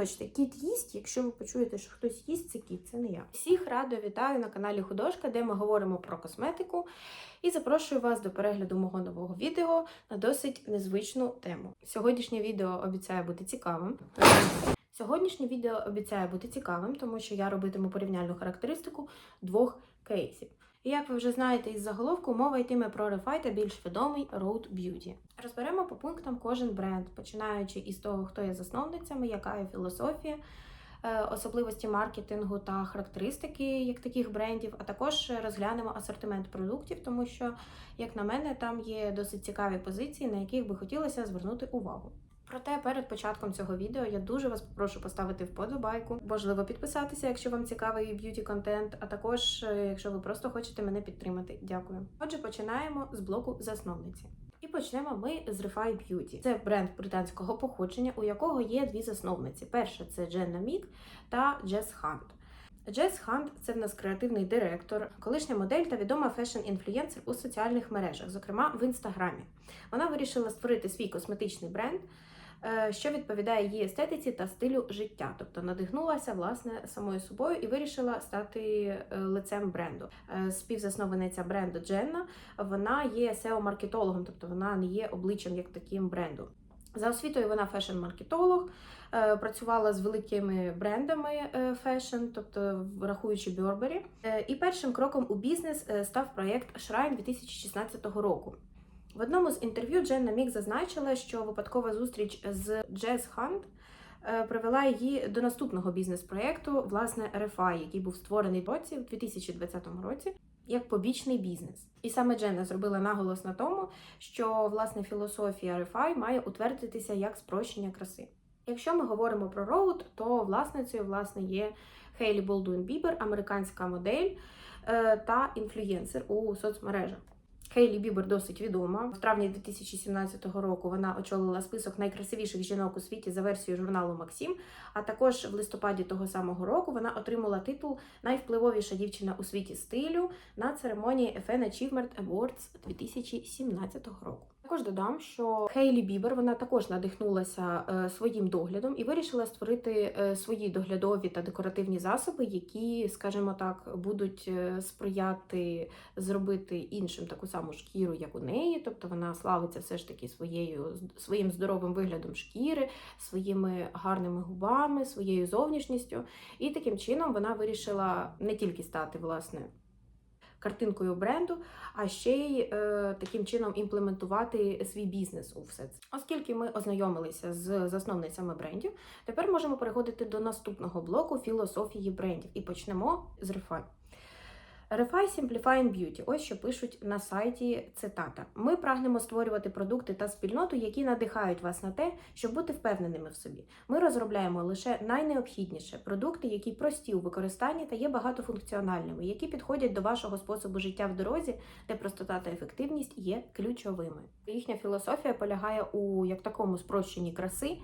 Вибачте, кіт їсть. Якщо ви почуєте, що хтось їсть, це кіт, це не я. Всіх радо вітаю на каналі Художка, де ми говоримо про косметику. І запрошую вас до перегляду мого нового відео на досить незвичну тему. Сьогоднішнє відео обіцяє бути цікавим. Сьогоднішнє відео обіцяє бути цікавим, тому що я робитиму порівняльну характеристику двох кейсів. Як ви вже знаєте із заголовку, мова йтиме про Refi та більш відомий Road Beauty. Розберемо по пунктам кожен бренд, починаючи із того, хто є засновницями, яка є філософія, е, особливості маркетингу та характеристики як таких брендів, а також розглянемо асортимент продуктів, тому що, як на мене, там є досить цікаві позиції, на яких би хотілося звернути увагу. Проте перед початком цього відео я дуже вас попрошу поставити вподобайку, можливо, підписатися, якщо вам цікавий б'юті контент, а також е, якщо ви просто хочете мене підтримати. Дякую. Отже, починаємо з блоку засновниці. І почнемо ми з Refi Beauty. Це бренд британського походження, у якого є дві засновниці. Перша це Дженна Мік та Джес Хант. Джес Хант це в нас креативний директор, колишня модель та відома фешн-інфлюєнсер у соціальних мережах, зокрема в інстаграмі. Вона вирішила створити свій косметичний бренд, що відповідає її естетиці та стилю життя, тобто надихнулася власне самою собою і вирішила стати е, лицем бренду. Е, Співзасновниця бренду Дженна вона є SEO-маркетологом, тобто вона не є обличчям як таким бренду. За освітою вона фешн-маркетолог, е, працювала з великими брендами е, фешн, тобто Burberry. Е, І першим кроком у бізнес е, став проєкт Shrine 2016 року. В одному з інтерв'ю Дженна Мік зазначила, що випадкова зустріч з Джез Хант привела її до наступного бізнес-проєкту, власне, RFI, який був створений році, в 2020 році, як побічний бізнес. І саме Дженна зробила наголос на тому, що власне філософія RFI має утвердитися як спрощення краси. Якщо ми говоримо про роуд, то власницею власне є Хейлі Болдуін Бібер, американська модель е, та інфлюєнсер у соцмережах. Хейлі Бібер досить відома. В травні 2017 року вона очолила список найкрасивіших жінок у світі за версією журналу Максим. А також в листопаді того самого року вона отримала титул Найвпливовіша дівчина у світі стилю на церемонії FN Achievement Awards 2017 року. Також додам, що Хейлі Бібер вона також надихнулася е, своїм доглядом і вирішила створити е, свої доглядові та декоративні засоби, які, скажімо так, будуть е, сприяти зробити іншим таку саму шкіру, як у неї. Тобто вона славиться все ж таки своєю своїм здоровим виглядом шкіри, своїми гарними губами, своєю зовнішністю. І таким чином вона вирішила не тільки стати власне картинкою бренду, а ще й е, таким чином імплементувати свій бізнес у все це. Оскільки ми ознайомилися з засновницями брендів, тепер можемо переходити до наступного блоку філософії брендів і почнемо з Refine. Simplifying Beauty. Ось що пишуть на сайті цитата. Ми прагнемо створювати продукти та спільноту, які надихають вас на те, щоб бути впевненими в собі. Ми розробляємо лише найнеобхідніше продукти, які прості у використанні та є багатофункціональними, які підходять до вашого способу життя в дорозі, де простота та ефективність є ключовими. Їхня філософія полягає у як такому спрощенні краси.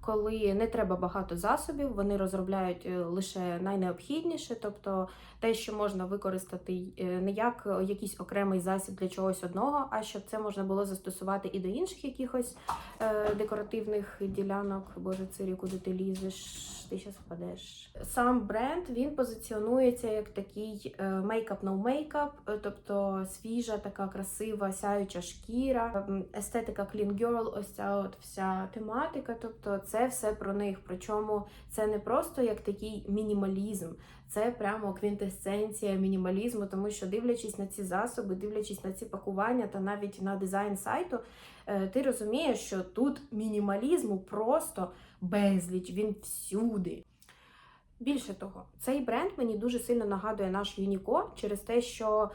Коли не треба багато засобів, вони розробляють е, лише найнеобхідніше, тобто те, що можна використати е, не як якийсь окремий засіб для чогось одного, а щоб це можна було застосувати і до інших якихось е, декоративних ділянок. Боже, Цирі, куди ти лізеш, ти зараз впадеш. Сам бренд він позиціонується як такий мейкап no мейкап, тобто свіжа, така красива, сяюча шкіра, естетика clean girl, ось ця от вся тематика. Тобто це все про них. Причому це не просто як такий мінімалізм, це прямо квінтесенція мінімалізму, тому що дивлячись на ці засоби, дивлячись на ці пакування та навіть на дизайн сайту, е, ти розумієш, що тут мінімалізму просто безліч, він всюди. Більше того, цей бренд мені дуже сильно нагадує наш Юніко через те, що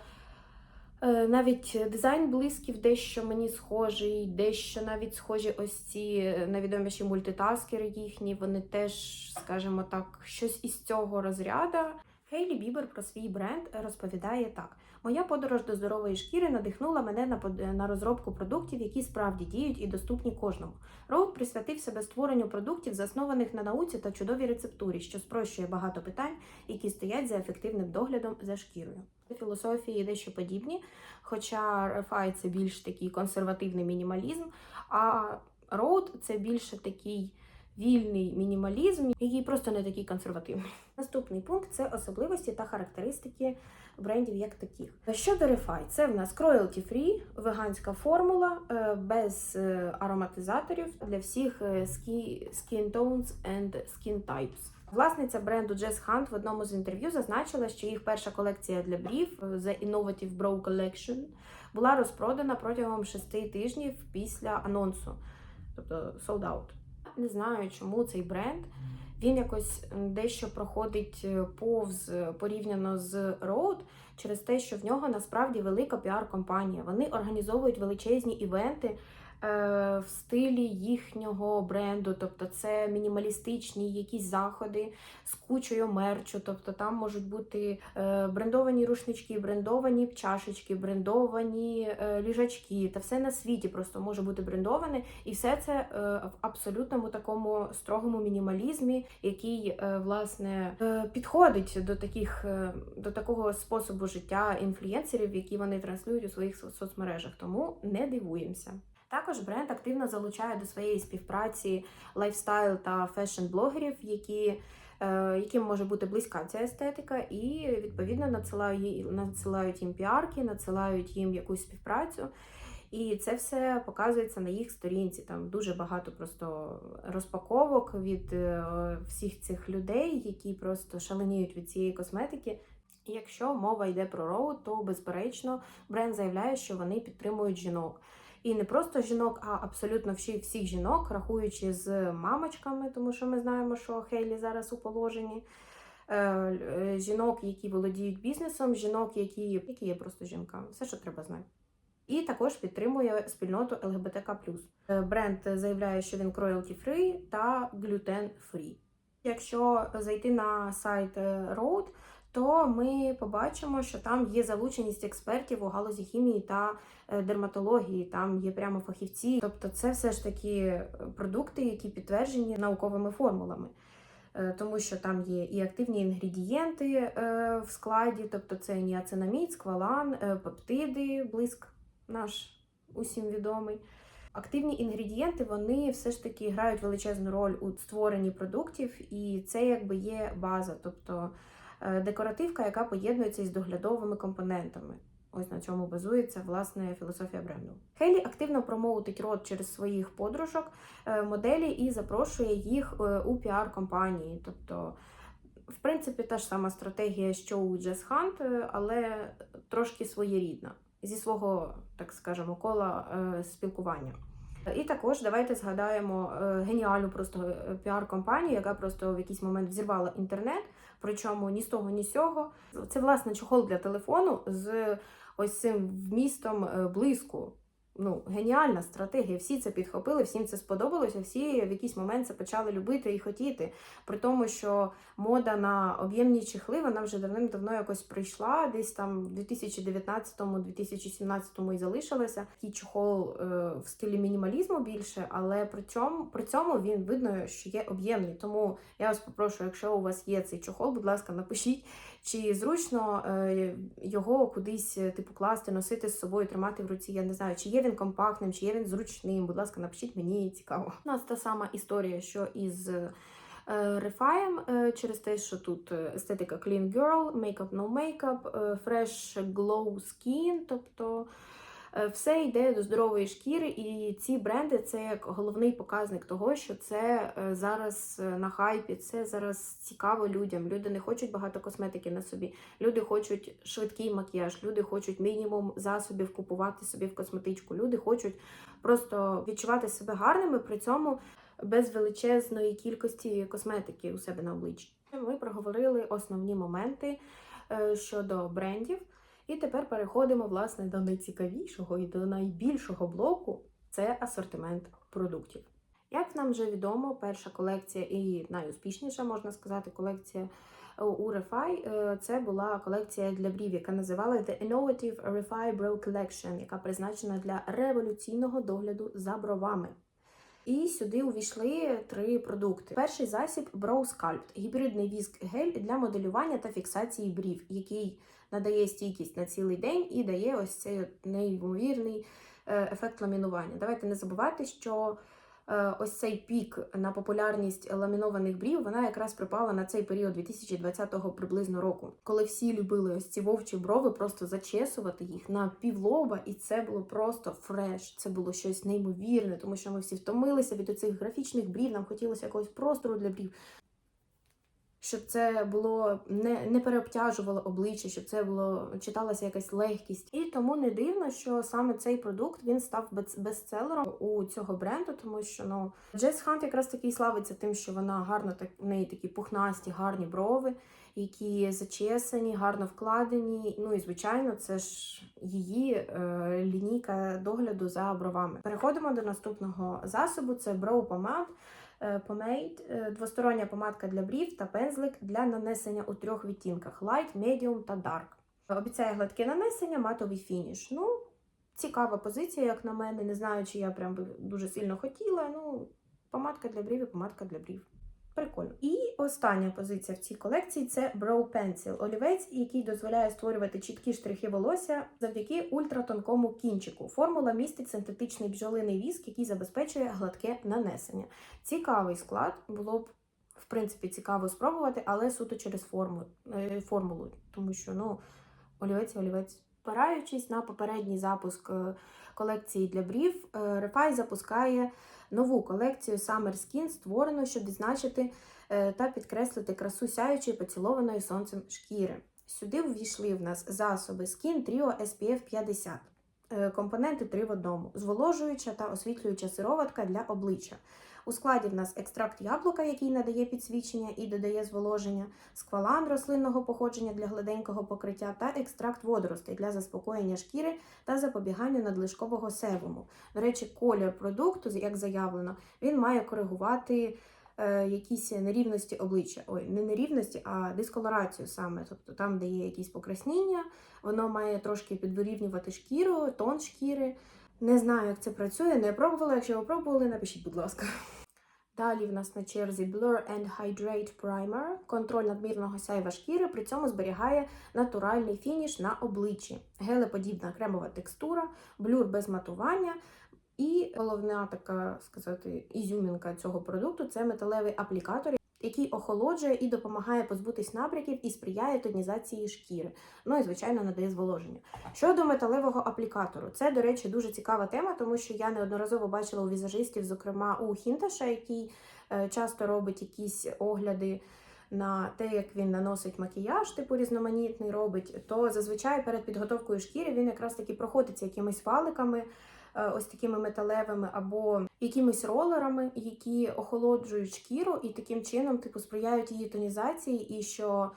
Навіть дизайн блисків дещо мені схожий, дещо навіть схожі ось ці найвідоміші мультитаскери їхні. Вони теж, скажімо так, щось із цього розряду. Хейлі Бібер про свій бренд розповідає так: моя подорож до здорової шкіри надихнула мене на на розробку продуктів, які справді діють і доступні кожному. Роуд присвятив себе створенню продуктів, заснованих на науці та чудовій рецептурі, що спрощує багато питань, які стоять за ефективним доглядом за шкірою. Філософії дещо подібні, хоча RFI – це більш такий консервативний мінімалізм, а Роуд це більше такий вільний мінімалізм, який просто не такий консервативний. Наступний пункт це особливості та характеристики брендів як таких. Щодо Refy, це в нас cruelty free, веганська формула е, без е, ароматизаторів для всіх е, skin tones and skin types. Власниця бренду Jess Hunt в одному з інтерв'ю зазначила, що їх перша колекція для брів The Innovative Brow Collection була розпродана протягом шести тижнів після анонсу, тобто sold out. Не знаю, чому цей бренд. Він якось дещо проходить е, повз е, порівняно з Road через те, що в нього насправді велика піар-компанія. Вони організовують величезні івенти в стилі їхнього бренду, тобто це мінімалістичні якісь заходи з кучою мерчу. Тобто там можуть бути е, брендовані рушнички, брендовані чашечки, брендовані е, ліжачки, та все на світі просто може бути брендоване, і все це е, в абсолютному такому строгому мінімалізмі, який е, власне е, підходить до таких е, до такого способу життя інфлюєнсерів, які вони транслюють у своїх соцмережах. Тому не дивуємося. Також бренд активно залучає до своєї співпраці лайфстайл та фешн-блогерів, які, е, яким може бути близька ця естетика, і відповідно надсилають, їм піарки, надсилають їм якусь співпрацю. І це все показується на їх сторінці. Там дуже багато просто розпаковок від е, всіх цих людей, які просто шаленіють від цієї косметики. Якщо мова йде про роуд, то безперечно бренд заявляє, що вони підтримують жінок. І не просто жінок, а абсолютно всіх, всіх жінок, рахуючи з мамочками, тому що ми знаємо, що Хейлі зараз у положенні. Е, е, Жінок, які володіють бізнесом, жінок, які, які є просто жінками. Все, що треба знати. І також підтримує спільноту ЛГБТК. Е, Бренд заявляє, що він cruelty free та gluten free. Якщо зайти на сайт Road, то ми побачимо, що там є залученість експертів у галузі хімії та е, дерматології, там є прямо фахівці. Тобто, це все ж таки е, продукти, які підтверджені науковими формулами. Е, Тому що там є і активні інгредієнти в складі, тобто це ніацинамід, сквалан, пептиди, блиск наш усім відомий. Активні інгредієнти вони все ж таки грають величезну роль у створенні продуктів, і це якби є база, тобто декоративка, яка поєднується із доглядовими компонентами. Ось на цьому базується власне філософія бренду. Хейлі активно промоутить рот через своїх подружок, е, моделі і запрошує їх е, у піар-компанії. Тобто, в принципі, та ж сама стратегія, що у Jess Hunt, е, але трошки своєрідна зі свого, так скажемо, кола е, спілкування. І також давайте згадаємо е, геніальну просто е, піар-компанію, яка просто в якийсь момент взірвала інтернет, причому ні з того, ні з сього. Це власне чохол для телефону з ось цим вмістом е, блиску. Ну, геніальна стратегія. Всі це підхопили, всім це сподобалося, всі в якийсь момент це почали любити і хотіти. При тому, що мода на об'ємні чехли вона вже давним-давно якось прийшла, десь там в 2019-2017 і залишилася. Такий чохол е, в стилі мінімалізму більше, але при цьому, при цьому він видно, що є об'ємний. Тому я вас попрошу, якщо у вас є цей чохол, будь ласка, напишіть, чи зручно е, його кудись е, типу класти, носити з собою, тримати в руці. Я не знаю, чи є він компактним, чи є він зручним. Будь ласка, напишіть мені цікаво. У нас та сама історія, що із. е, Рефаєм через те, що тут естетика Clean Girl, Makeup No Makeup, Fresh Glow Skin, тобто все йде до здорової шкіри, і ці бренди це як головний показник того, що це е, зараз е, на хайпі, це зараз цікаво людям. Люди не хочуть багато косметики на собі. Люди хочуть швидкий макіяж, люди хочуть мінімум засобів купувати собі в косметичку. Люди хочуть просто відчувати себе гарними, при цьому без величезної кількості косметики у себе на обличчі. Ми проговорили основні моменти е, щодо брендів, і тепер переходимо власне до найцікавішого і до найбільшого блоку це асортимент продуктів. Як нам вже відомо, перша колекція і найуспішніша, можна сказати, колекція е, у Refy е, це була колекція для брів, яка називала The Innovative Refy Brow Collection, яка призначена для революційного догляду за бровами. І сюди увійшли три продукти. Перший засіб Brow Sculpt – гібридний віск гель для моделювання та фіксації брів, який надає стійкість на цілий день і дає ось цей неймовірний е, ефект ламінування. Давайте не забувати, що ось цей пік на популярність ламінованих брів, вона якраз припала на цей період 2020 приблизно року, коли всі любили ось ці вовчі брови, просто зачесувати їх на півлоба, і це було просто фреш. Це було щось неймовірне, тому що ми всі втомилися від оцих графічних брів. Нам хотілося якогось простору для брів. Щоб це було не, не переобтяжувало обличчя, щоб це було читалася якась легкість. І тому не дивно, що саме цей продукт він став бес- бестселером у цього бренду, тому що ну Джес Хант якраз таки славиться тим, що вона гарно так в неї такі пухнасті, гарні брови, які зачесані, гарно вкладені. Ну і звичайно, це ж її е, лінійка догляду за бровами. Переходимо до наступного засобу: це Brow Pomade. Е, Pomade – е, двостороння помадка для брів та пензлик для нанесення у трьох відтінках: Light, Medium та Dark. Обіцяє гладке нанесення, матовий фініш. Ну, цікава позиція, як на мене. Не знаю, чи я прям дуже сильно хотіла. Ну, помадка для брів і помадка для брів. Прикольно. І остання позиція в цій колекції це Brow Pencil. Олівець, який дозволяє створювати чіткі штрихи волосся завдяки ультратонкому кінчику. Формула містить синтетичний бджолиний віск, який забезпечує гладке нанесення. Цікавий склад, було б в принципі цікаво спробувати, але суто через форму, е, формулу, тому що ну, олівець олівець. Спираючись на попередній запуск е, колекції для брів, Refy запускає нову колекцію Summer Skin, створену, щоб відзначити е, та підкреслити красу сяючої поцілованої сонцем шкіри. Сюди ввійшли в нас засоби Skin Trio SPF 50. Е, Компоненти 3 в одному: зволожуюча та освітлююча сироватка для обличчя. У складі в нас екстракт яблука, який надає підсвічення і додає зволоження, сквалан рослинного походження для гладенького покриття та екстракт водоростей для заспокоєння шкіри та запобігання надлишкового себуму. До речі, колір продукту, як заявлено, він має коригувати е, якісь нерівності обличчя. Ой, не нерівності, а дисколорацію саме. Тобто там, де є якісь покраснення, воно має трошки підвирівнювати шкіру, тон шкіри. Не знаю, як це працює, не пробувала. Якщо ви пробували, напишіть, будь ласка. Далі в нас на черзі Blur and Hydrate Primer. Контроль надмірного сяйва шкіри, при цьому зберігає натуральний фініш на обличчі. Гелеподібна кремова текстура, блюр без матування. І головна така сказати, ізюмінка цього продукту це металевий аплікатор, який охолоджує і допомагає позбутись набряків і сприяє тонізації шкіри. Ну і, звичайно, надає зволоження. Щодо металевого аплікатору, це, до речі, дуже цікава тема, тому що я неодноразово бачила у візажистів, зокрема у Хінташа, який е, часто робить якісь огляди. На те, як він наносить макіяж, типу різноманітний робить, то зазвичай перед підготовкою шкіри він якраз таки проходиться якимись валиками, ось такими металевими, або якимись ролерами, які охолоджують шкіру і таким чином, типу, сприяють її тонізації, і що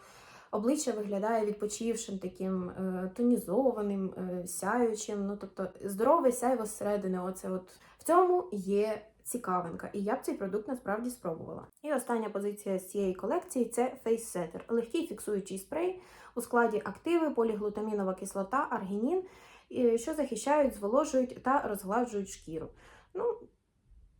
обличчя виглядає відпочившим, таким е, тонізованим, е, сяючим. Ну тобто здорове сяйво зсередини. Оце от в цьому є цікавинка, і я б цей продукт насправді спробувала. І остання позиція з цієї колекції це Setter. легкий фіксуючий спрей у складі активи, поліглутамінова кислота, аргінін, що захищають, зволожують та розгладжують шкіру. Ну,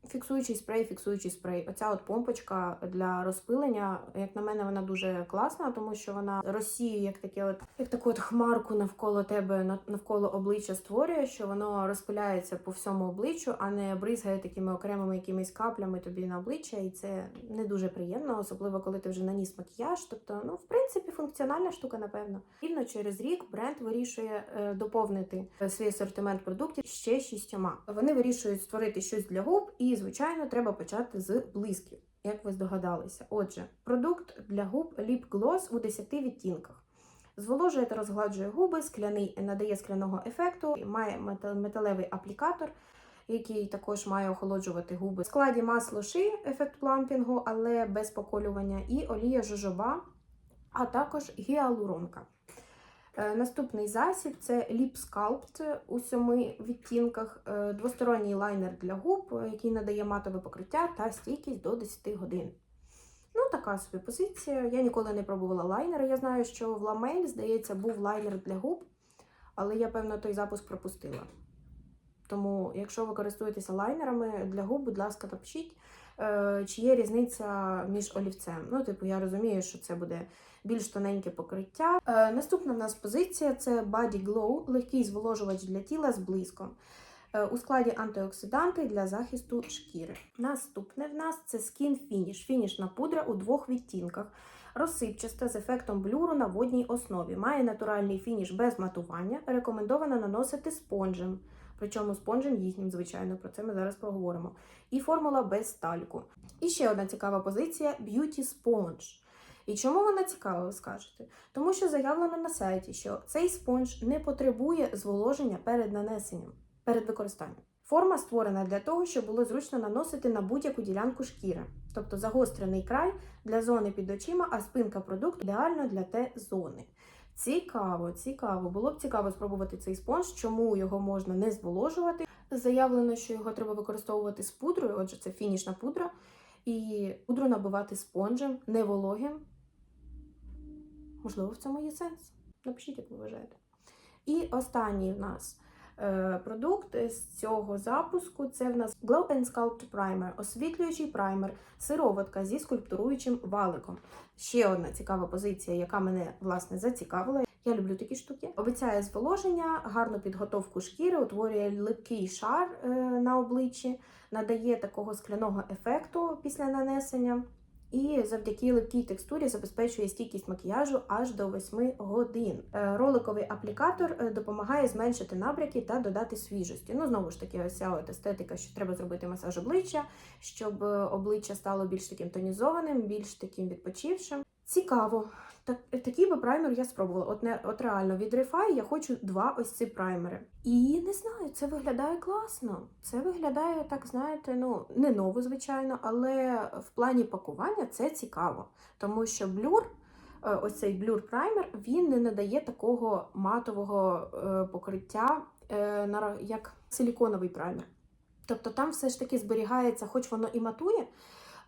Фіксуючий спрей, фіксуючий спрей. Оця от помпочка для розпилення, як на мене, вона дуже класна, тому що вона розсіює як таке, от як таку от хмарку навколо тебе, навколо обличчя створює, що воно розпиляється по всьому обличчю, а не бризгає такими окремими якимись каплями тобі на обличчя, і це не дуже приємно, особливо коли ти вже наніс макіяж. Тобто, ну в принципі, функціональна штука, напевно. Рівно через рік бренд вирішує е, доповнити е, свій асортимент продуктів ще шістьома. Вони вирішують створити щось для губ, і звичайно, треба почати з блисків, як ви здогадалися. Отже, продукт для губ Lip Gloss у 10 відтінках. Зволожує та розгладжує губи, скляний надає скляного ефекту, має металевий аплікатор, який також має охолоджувати губи. В складі масло ши, ефект плампінгу, але без поколювання, і олія жожоба, а також гіалуронка. Е, Наступний засіб це Lip Sculpt у сьоми відтінках, е, двосторонній лайнер для губ, е, який надає матове покриття та стійкість до 10 годин. Ну, така собі позиція. Я ніколи не пробувала лайнери. Я знаю, що в Ламель, здається, був лайнер для губ, але я, певно, той запуск пропустила. Тому, якщо ви користуєтеся лайнерами для губ, будь ласка, напишіть, чи є різниця між олівцем. Ну, типу, я розумію, що це буде більш тоненьке покриття. Е, наступна в нас позиція це Body Glow, легкий зволожувач для тіла з блиском. Е, У складі антиоксиданти для захисту шкіри. Наступне в нас це Skin Finish. Фінішна пудра у двох відтінках. Розсипчаста з ефектом блюру на водній основі. Має натуральний фініш без матування. Рекомендовано наносити спонжем. Причому спонжем їхнім, звичайно, про це ми зараз поговоримо. І формула без тальку. І ще одна цікава позиція Beauty Sponge. І чому вона цікава, ви скажете? Тому що заявлено на сайті, що цей спонж не потребує зволоження перед нанесенням, перед використанням. Форма створена для того, щоб було зручно наносити на будь-яку ділянку шкіри, тобто загострений край для зони під очима, а спинка продукту ідеально для Т-зони. Цікаво, цікаво. Було б цікаво спробувати цей спонж, чому його можна не зволожувати. Заявлено, що його треба використовувати з пудрою, отже, це фінішна пудра, і пудру набивати спонжем, не вологим. Можливо, в цьому є сенс. Напишіть, як ви вважаєте. І останній в нас е, продукт з цього запуску це в нас Glow and Sculpt Primer, освітлюючий праймер, сироватка зі скульптуруючим валиком. Ще одна цікава позиція, яка мене власне зацікавила. Я люблю такі штуки. Обіцяє зволоження, гарну підготовку шкіри, утворює липкий шар е, на обличчі, надає такого скляного ефекту після нанесення. І завдяки липкій текстурі забезпечує стійкість макіяжу аж до 8 годин. Е, Роликовий аплікатор е, допомагає зменшити набряки та додати свіжості. Ну, знову ж таки, ось от естетика, що треба зробити масаж обличчя, щоб е, обличчя стало більш таким тонізованим, більш таким відпочившим. Цікаво. Так, такий би праймер я спробувала. От не от реально від Refy я хочу два ось ці праймери. І не знаю, це виглядає класно. Це виглядає, так знаєте, ну не ново, звичайно, але в плані пакування це цікаво. Тому що блюр, е, ось цей блюр праймер, він не надає такого матового е, покриття, е, як силіконовий праймер. Тобто там все ж таки зберігається, хоч воно і матує,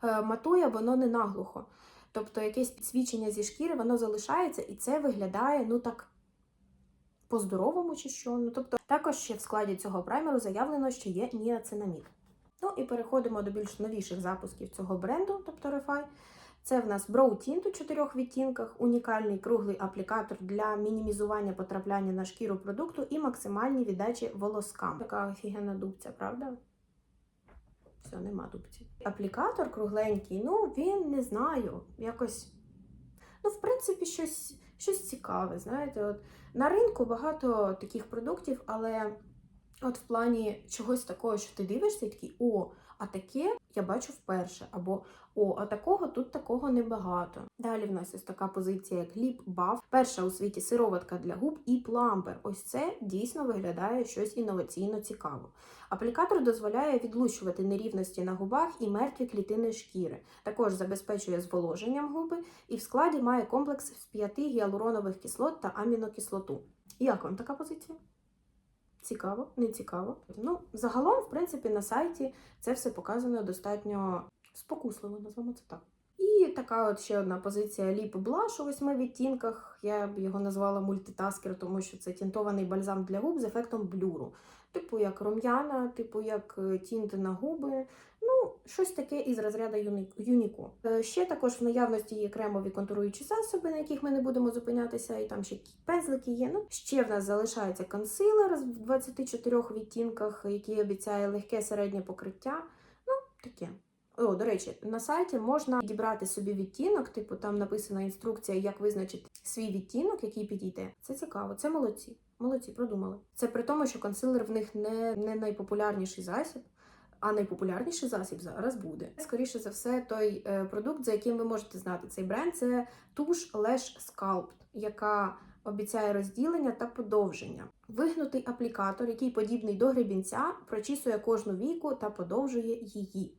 е, матує воно не наглухо. Тобто якесь підсвічення зі шкіри, воно залишається, і це виглядає, ну так, по-здоровому чи що. Ну, тобто, також ще в складі цього праймеру заявлено, що є ніацинамід. Ну і переходимо до більш новіших запусків цього бренду, тобто Refy. Це в нас Brow Tint у чотирьох відтінках, унікальний круглий аплікатор для мінімізування потрапляння на шкіру продукту і максимальні віддачі волоскам. Така офігенна дубця, правда? Все, нема дубці. Аплікатор кругленький, ну він не знаю, якось. Ну, в принципі, щось, щось цікаве. Знаєте, от на ринку багато таких продуктів, але от в плані чогось такого, що ти дивишся, такий, о, а таке я бачу вперше. Або о, а такого тут такого небагато. Далі в нас ось така позиція, як Lip Buff. Перша у світі сироватка для губ і плампер. Ось це дійсно виглядає щось інноваційно цікаво. Аплікатор дозволяє відлущувати нерівності на губах і мертві клітини шкіри. Також забезпечує зволоженням губи і в складі має комплекс з п'яти гіалуронових кислот та амінокислоту. Як вам така позиція? Цікаво, не цікаво. Ну, загалом, в принципі, на сайті це все показано достатньо спокусливо, назвемо це так. І така от ще одна позиція Lip Blush у восьми відтінках. Я б його назвала мультитаскер, тому що це тінтований бальзам для губ з ефектом блюру. Типу як рум'яна, типу як е, тінти на губи. Ну, щось таке із розряду юні- юніку. Е, Ще також в наявності є кремові контуруючі засоби, на яких ми не будемо зупинятися, і там ще пензлики є. Ну, ще в нас залишається консилер в 24 відтінках, який обіцяє легке середнє покриття. Ну, таке. О, до речі, на сайті можна підібрати собі відтінок, типу там написана інструкція, як визначити свій відтінок, який підійде. Це цікаво, це молодці. Молодці, продумали. Це при тому, що консилер в них не, не найпопулярніший засіб, а найпопулярніший засіб зараз буде. Скоріше за все, той е, продукт, за яким ви можете знати цей бренд, це туш Lash Sculpt, яка обіцяє розділення та подовження. Вигнутий аплікатор, який подібний до гребінця, прочісує кожну віку та подовжує її.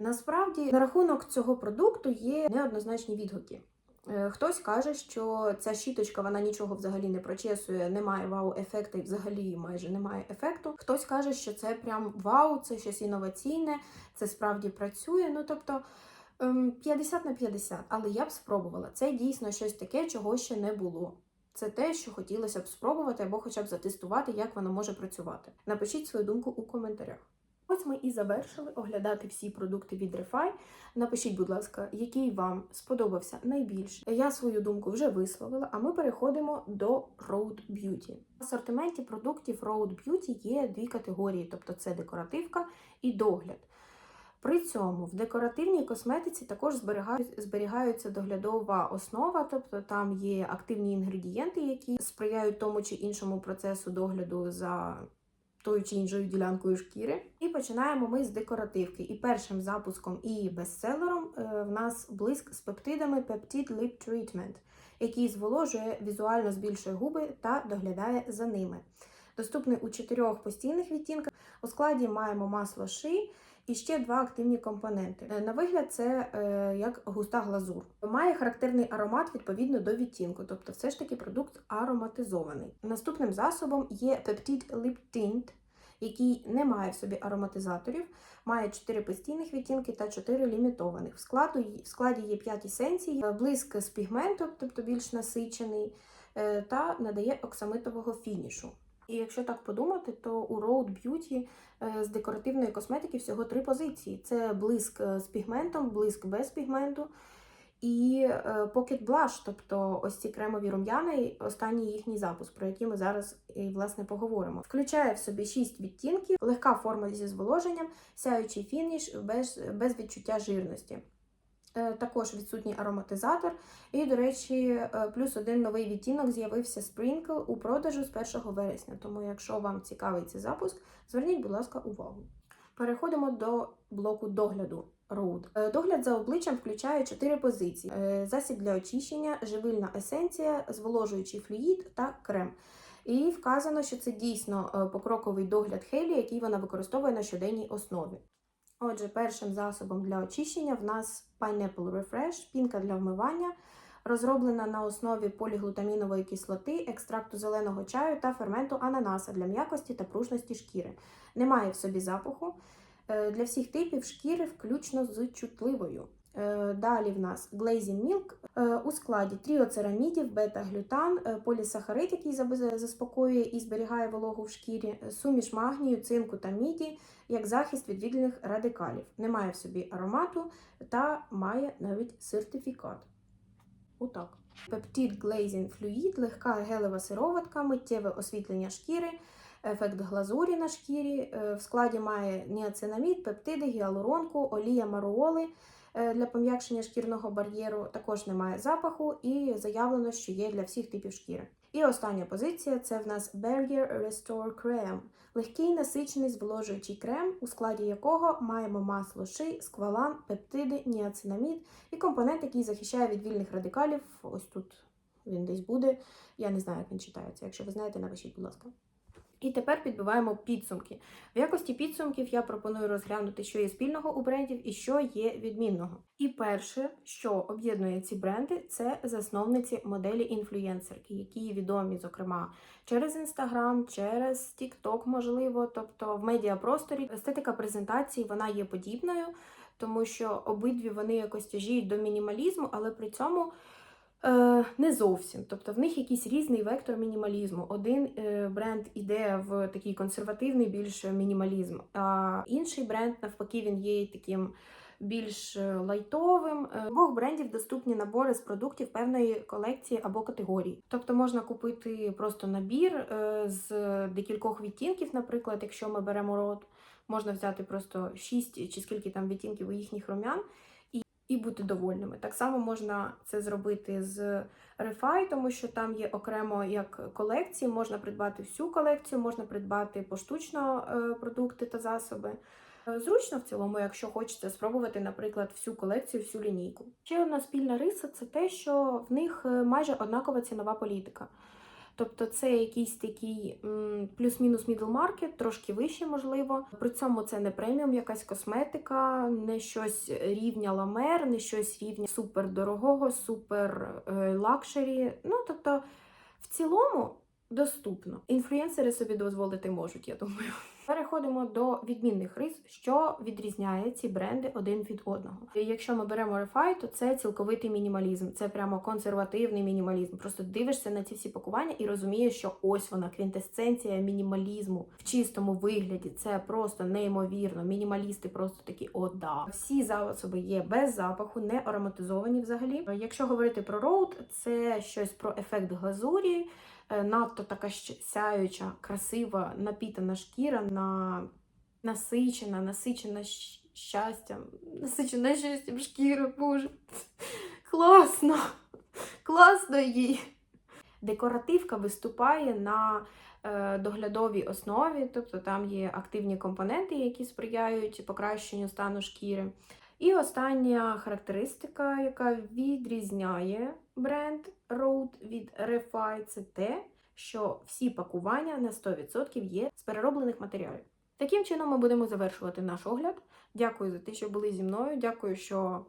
Насправді, на рахунок цього продукту є неоднозначні відгуки. Е, Хтось каже, що ця щіточка вона нічого взагалі не прочесує, немає вау-ефекту і взагалі майже немає ефекту. Хтось каже, що це прям вау, це щось інноваційне, це справді працює. Ну тобто ем, 50 на 50. Але я б спробувала. Це дійсно щось таке, чого ще не було. Це те, що хотілося б спробувати або хоча б затестувати, як воно може працювати. Напишіть свою думку у коментарях. Ось ми і завершили оглядати всі продукти від Refy. Напишіть, будь ласка, який вам сподобався найбільше. Я свою думку вже висловила, а ми переходимо до Road Beauty. В асортименті продуктів Road Beauty є дві категорії, тобто це декоративка і догляд. При цьому в декоративній косметиці також зберігають, зберігається доглядова основа, тобто там є активні інгредієнти, які сприяють тому чи іншому процесу догляду за тою чи іншою ділянкою шкіри. І починаємо ми з декоративки. І першим запуском і бестселером е, в нас блиск з пептидами Peptide Lip Treatment, який зволожує, візуально збільшує губи та доглядає за ними. Доступний у чотирьох постійних відтінках. У складі маємо масло ши і ще два активні компоненти. Е, На вигляд, це е, як густа глазур. Має характерний аромат відповідно до відтінку, тобто все ж таки продукт ароматизований. Наступним засобом є Peptide Lip Tint, який не має в собі ароматизаторів, має 4 постійних відтінки та 4 лімітованих. В, складу, в складі є 5 есенцій, е, блиск з пігментом, тобто більш насичений, е, та надає оксамитового фінішу. І якщо так подумати, то у Road Beauty е, з декоративної косметики всього три позиції: це блиск е, з пігментом, блиск без пігменту і е, Pocket Blush, тобто ось ці кремові рум'яни, останній їхній запуск, про який ми зараз і власне поговоримо. Включає в собі 6 відтінків, легка форма зі зволоженням, сяючий фініш без, без відчуття жирності. Е, Також відсутній ароматизатор. І, до речі, е, плюс один новий відтінок з'явився Sprinkle у продажу з 1 вересня. Тому, якщо вам цікавий цей запуск, зверніть, будь ласка, увагу. Переходимо до блоку догляду. Road. Е, Догляд за обличчям включає 4 позиції: засіб для очищення, живильна есенція, зволожуючий флюїд та крем. І вказано, що це дійсно покроковий догляд Хейлі, який вона використовує на щоденній основі. Отже, першим засобом для очищення в нас Pineapple Refresh, пінка для вмивання, розроблена на основі поліглутамінової кислоти, екстракту зеленого чаю та ферменту ананаса для м'якості та пружності шкіри. Немає в собі запаху. Е, Для всіх типів шкіри, включно з чутливою. Е, Далі в нас Glazing Milk е, у складі тріоцерамідів, бета-глютан, е, полісахарид, який заспокоює і зберігає вологу в шкірі, суміш магнію, цинку та міді як захист від вільних радикалів. Немає в собі аромату та має навіть сертифікат. Отак. Peptide Glazing Fluid, легка гелева сироватка, миттєве освітлення шкіри, ефект глазурі на шкірі. В складі має ніацинамід, пептиди, гіалуронку, олія маруоли для пом'якшення шкірного бар'єру. Також немає запаху і заявлено, що є для всіх типів шкіри. І остання позиція це в нас Barrier Restore Cream. Легкий насичений зволожуючий крем, у складі якого маємо масло ши, сквалан, пептиди, ніацинамід і компонент, який захищає від вільних радикалів. Ось тут він десь буде. Я не знаю, як він читається. Якщо ви знаєте, напишіть, будь ласка. І тепер підбиваємо підсумки. В якості підсумків я пропоную розглянути, що є спільного у брендів і що є відмінного. І перше, що об'єднує ці бренди, це засновниці моделі інфлюєнсерки, які відомі, зокрема, через Instagram, через TikTok, можливо, тобто в медіапросторі. Естетика презентації вона є подібною, тому що обидві вони якось тяжіють до мінімалізму, але при цьому. Е, Не зовсім. Тобто в них якийсь різний вектор мінімалізму. Один е, бренд іде в такий консервативний більш мінімалізм, а інший бренд, навпаки, він є таким більш е, лайтовим. Е, обох брендів доступні набори з продуктів певної колекції або категорії. Тобто можна купити просто набір е, з декількох відтінків, наприклад, якщо ми беремо рот, можна взяти просто 6 чи скільки там відтінків у їхніх рум'ян і бути довольними. Так само можна це зробити з Refy, тому що там є окремо як колекції, можна придбати всю колекцію, можна придбати поштучно е, продукти та засоби. Е, Зручно в цілому, якщо хочеться спробувати, наприклад, всю колекцію, всю лінійку. Ще одна спільна риса це те, що в них е, майже однакова цінова політика. Тобто це якийсь такий плюс-мінус middle market, трошки вище, можливо. При цьому це не преміум, якась косметика, не щось рівня ламер, не щось рівня супер дорогого, супер е, лакшері. Ну тобто, в цілому доступно. Інфлюенсери собі дозволити можуть, я думаю. Переходимо до відмінних рис, що відрізняє ці бренди один від одного. І Якщо ми беремо Refy, то це цілковитий мінімалізм, це прямо консервативний мінімалізм. Просто дивишся на ці всі пакування і розумієш, що ось вона квінтесенція мінімалізму в чистому вигляді. Це просто неймовірно. Мінімалісти просто такі о, да. Всі засоби є без запаху, не ароматизовані взагалі. Якщо говорити про роуд, це щось про ефект глазурі. Е, Надто така сяюча, красива, напітана шкіра, на насичена, насичена щастям, насичена щастям шкіра, боже. Класно! Класно їй! Декоративка виступає на е, доглядовій основі, тобто там є активні компоненти, які сприяють покращенню стану шкіри. І остання характеристика, яка відрізняє бренд Road від Refi, це те, що всі пакування на 100% є з перероблених матеріалів. Таким чином ми будемо завершувати наш огляд. Дякую за те, що були зі мною. Дякую, що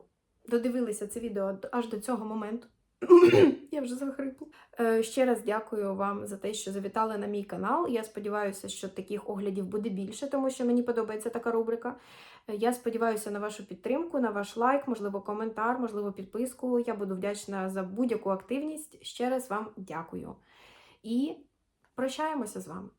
додивилися це відео аж до цього моменту. Я вже захрипла. Е, Ще раз дякую вам за те, що завітали на мій канал. Я сподіваюся, що таких оглядів буде більше, тому що мені подобається така рубрика. Я сподіваюся на вашу підтримку, на ваш лайк, можливо, коментар, можливо, підписку. Я буду вдячна за будь-яку активність. Ще раз вам дякую. І прощаємося з вами.